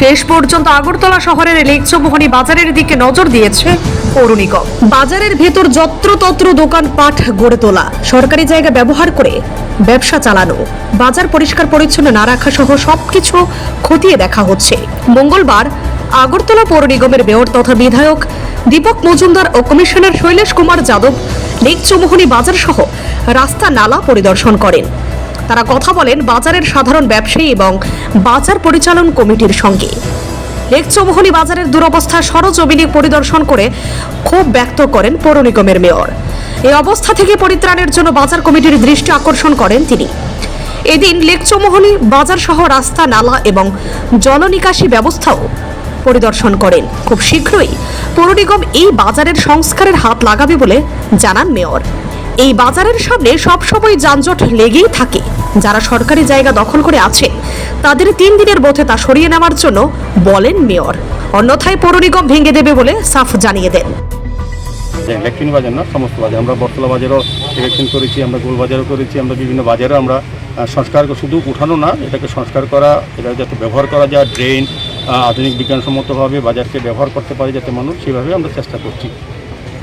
শেষ পর্যন্ত আগরতলা শহরের লেকচৌমোহনী বাজারের দিকে নজর দিয়েছে পৌর নিগম। বাজারের ভেতর যত্রতত্র দোকান পাঠ গড়ে তোলা, সরকারি জায়গা ব্যবহার করে ব্যবসা চালানো, বাজার পরিষ্কার পরিচ্ছন্ন না রাখা সহ সবকিছু খতিয়ে দেখা হচ্ছে। মঙ্গলবার আগরতলা পৌর নিগমের মেয়র তথা বিধায়ক দীপক মজুমদার ও কমিশনার শৈলেশ কুমার যাদব লেকচৌমোহনী বাজার সহ রাস্তা নালা পরিদর্শন করেন। তারা কথা বলেন বাজারের সাধারণ ব্যবসায়ী এবং বাজার পরিচালন কমিটির সঙ্গে। লেকচৌমোহনী বাজারের দুরবস্থা সরজমিনে পরিদর্শন করে ক্ষোভ ব্যক্ত করেন পৌর নিগমের মেয়র। এই অবস্থা থেকে পরিত্রাণের জন্য বাজার কমিটির দৃষ্টি আকর্ষণ করেন তিনি। এদিন লেকচৌমোহনী বাজার সহ রাস্তা, নালা এবং জলনিকাশি ব্যবস্থাও পরিদর্শন করেন। খুব শীঘ্রই পৌর নিগম এই বাজারের সংস্কারের হাত লাগাবে বলে জানান মেয়র। এই বাজারের সামনে সবসময় যানজট লেগেই থাকে। যারা সরকারি জায়গা দখল করে আছে, তাদের তিন দিনের মধ্যে তা সরিয়ে নেওয়ার জন্য বলেন মেয়র। অন্যথায় পৌর নিগম ভেঙে দেবে বলে সাফ জানিয়ে দেন। যে ইলেকট্রনিক বাজার না, সমস্ত বাজার। আমরা বটতলা বাজারও করেছি, আমরা গোল বাজারও করেছি, আমরা বিভিন্ন বাজারে আমরা সংস্কার শুধু উঠানো না, এটাকে সংস্কার করা, এটা যাতে ব্যবহার করা যায় ড্রেন আধুনিক বিজ্ঞানসম্মতভাবে বাজারকে ব্যবহার করতে পারে যাতে মানুষ সেভাবে আমরা চেষ্টা করছি।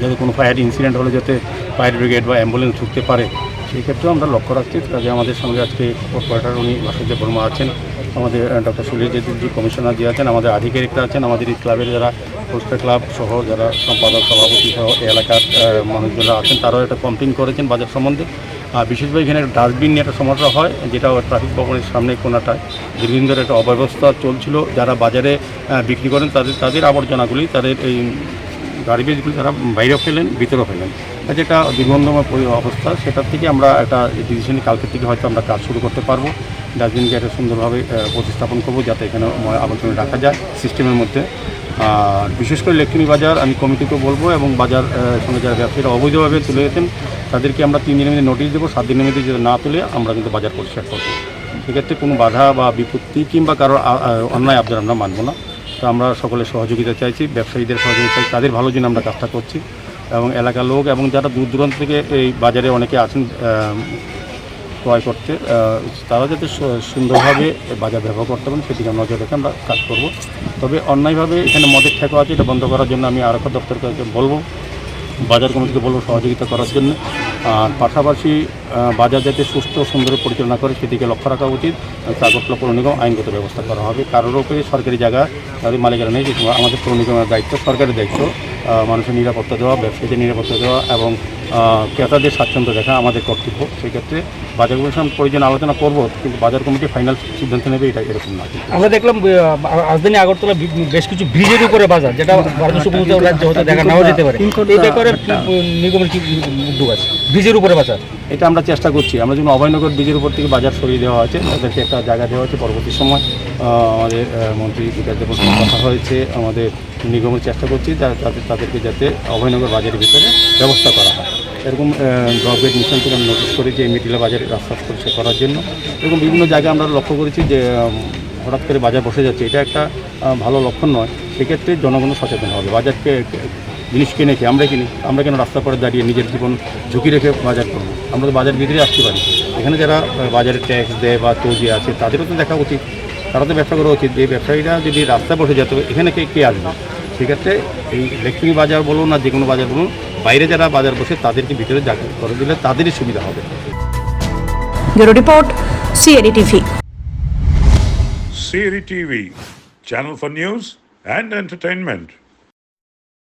যাতে কোনো ফায়ার ইনসিডেন্ট হলে যাতে ফায়ার ব্রিগেড বা অ্যাম্বুলেন্স ঢুকতে পারে, সেই ক্ষেত্রেও আমরা লক্ষ্য রাখছি। কাজে আমাদের সঙ্গে আজকে কর্পোরেটর উনি বাসুদেব বর্মা আছেন, আমাদের ডক্টর সুনীল জেতুজি কমিশনার জি আছেন, আমাদের আধিকারিকরা আছেন, আমাদের এই ক্লাবের যারা পোস্টার ক্লাব সহ, যারা সম্পাদক, সভাপতি সহ এলাকার মানুষজনরা আছেন, তারাও একটা কমপ্লেন করেছেন বাজার সম্বন্ধে। আর বিশেষভাবে এখানে ডাস্টবিন নিয়ে একটা সমস্যা হয়, যেটা ট্রাফিক ভবনের সামনে কোনাটায় দীর্ঘদিন ধরে একটা অব্যবস্থা চলছিল, যারা বাজারে বিক্রি করেন, তাদের তাদের আবর্জনাগুলি, তাদের এই গার্বেজগুলি তারা বাইরে ফেলেন ভিতরে ফেলেন। একটা দুর্গন্ধময় অবস্থা, সেটার থেকে আমরা একটা ডিসিশন কালকের থেকে হয়তো আমরা কাজ শুরু করতে পারব। ডাস্টবিনকে একটা সুন্দরভাবে প্রতিস্থাপন করব যাতে এখানে আবর্জনা রাখা যায় সিস্টেমের মধ্যে। আর বিশেষ করে ইলেকট্রনিক বাজার, আমি কমিটিকে বলব এবং বাজার সঙ্গে যারা ব্যবসায়ীরা অবৈধভাবে তুলে যেতেন তাদেরকে আমরা তিন দিনের মধ্যে নোটিশ দেবো, সাত দিনের মধ্যে যদি না তুলে, আমরা কিন্তু বাজার পরিষ্কার করব। সেক্ষেত্রে কোনো বাধা বা বিপত্তি কিংবা কারোর অন্যায় আবদার আমরা মানবো না। তো আমরা সকলের সহযোগিতা চাইছি, ব্যবসায়ীদের সহযোগিতা চাইছি, তাদের ভালো জন্য আমরা কাজটা করছি। এবং এলাকার লোক এবং যারা দূর দূরান্ত থেকে এই বাজারে অনেকে আছেন ক্রয় করতে তারা যাতে সুন্দরভাবে বাজার ব্যবহার করতে পারেন, সেদিকে নজর রেখে আমরা কাজ করব। তবে অন্যায়ভাবে এখানে মদের ঠেকা আছে, এটা বন্ধ করার জন্য আমি আরক্ষা দপ্তরকে বলব, বাজার কমিটিকে বলব সহযোগিতা করার জন্য। আর পাশাপাশি বাজার যাতে সুস্থ সুন্দর পরিচালনা করে সেদিকে লক্ষ্য রাখা উচিত। আগরতলা পৌর নিগম আইনগত ব্যবস্থা করা হবে। কারোর উপরে সরকারি জায়গা তাদের মালিকানা নেই আমাদের পৌর নিগমের দায়িত্ব সরকারের দায়িত্ব। মানুষের নিরাপত্তা দেওয়া ব্যবসায়ীদের নিরাপত্তা দেওয়া এবং ক্রেতাদের স্বাচ্ছন্দ্য দেখা আমাদের কর্তব্য। সেক্ষেত্রে বাজার সঙ্গে প্রয়োজন আলোচনা করব কিন্তু বাজার কমিটি ফাইনাল সিদ্ধান্ত নেবে এটা এরকম না। আমরা দেখলাম রাজধানী আগরতলা বেশ কিছু ব্রিজের উপরে বাজার যেটা রাজ্য হতে দেখা নাও যেতে পারে। এই ব্যাপারে নিগমের কি উদ্যোগ আছে? ব্রিজের উপরে বাজার? এটা আমরা চেষ্টা করছি। আমরা যখন অভয়নগর ব্রিজের উপর থেকে বাজার সরিয়ে দেওয়া হয়েছে। তাদেরকে একটা জায়গা দেওয়া হয়েছে। পরবর্তী সময় আমাদের মন্ত্রী বিকাশ দেবের কথা হয়েছে। আমাদের নিগমের চেষ্টা করছি যাতে তাদেরকে যাতে অভয়নগর বাজারের ভিতরে ব্যবস্থা করা হয়। এরকম গভর্নমেন্ট মিশন থেকে আমরা নোটিশ করেছি এই মিটিলা বাজারে রাস্তা পরিষ্কার করার জন্য। এরকম বিভিন্ন জায়গায় আমরা লক্ষ্য করেছি যে হঠাৎ করে বাজার বসে যাচ্ছে। এটা একটা ভালো লক্ষণ নয়। সেক্ষেত্রে জনগণ সচেতন হবে। বাজারকে জিনিস কিনেছি আমরা কিনি আমরা কেন রাস্তা পরে দাঁড়িয়ে নিজের জীবন ঝুঁকি রেখে বাজার করব? আমরা তো বাজার ভিতরে আসতে পারি। এখানে যারা বাজারে ট্যাক্স দেয় বা তৈরি আছে তাদেরও তো দেখা উচিত। তারা তো ব্যবসা করা উচিত। যে ব্যবসায়ীরা যদি রাস্তায় বসে যেত এখানে কে কে আসবে? সেক্ষেত্রে এই ইলেকট্রিক বাজার বলুন না যে কোনো বাজার বলুন বাইরে যারা বাজার বসে তাদেরকে ভিতরে জাগ্রত করে দিলে তাদেরই সুবিধা হবে। Bureau report CNE TV. Siri TV, channel for news and entertainment.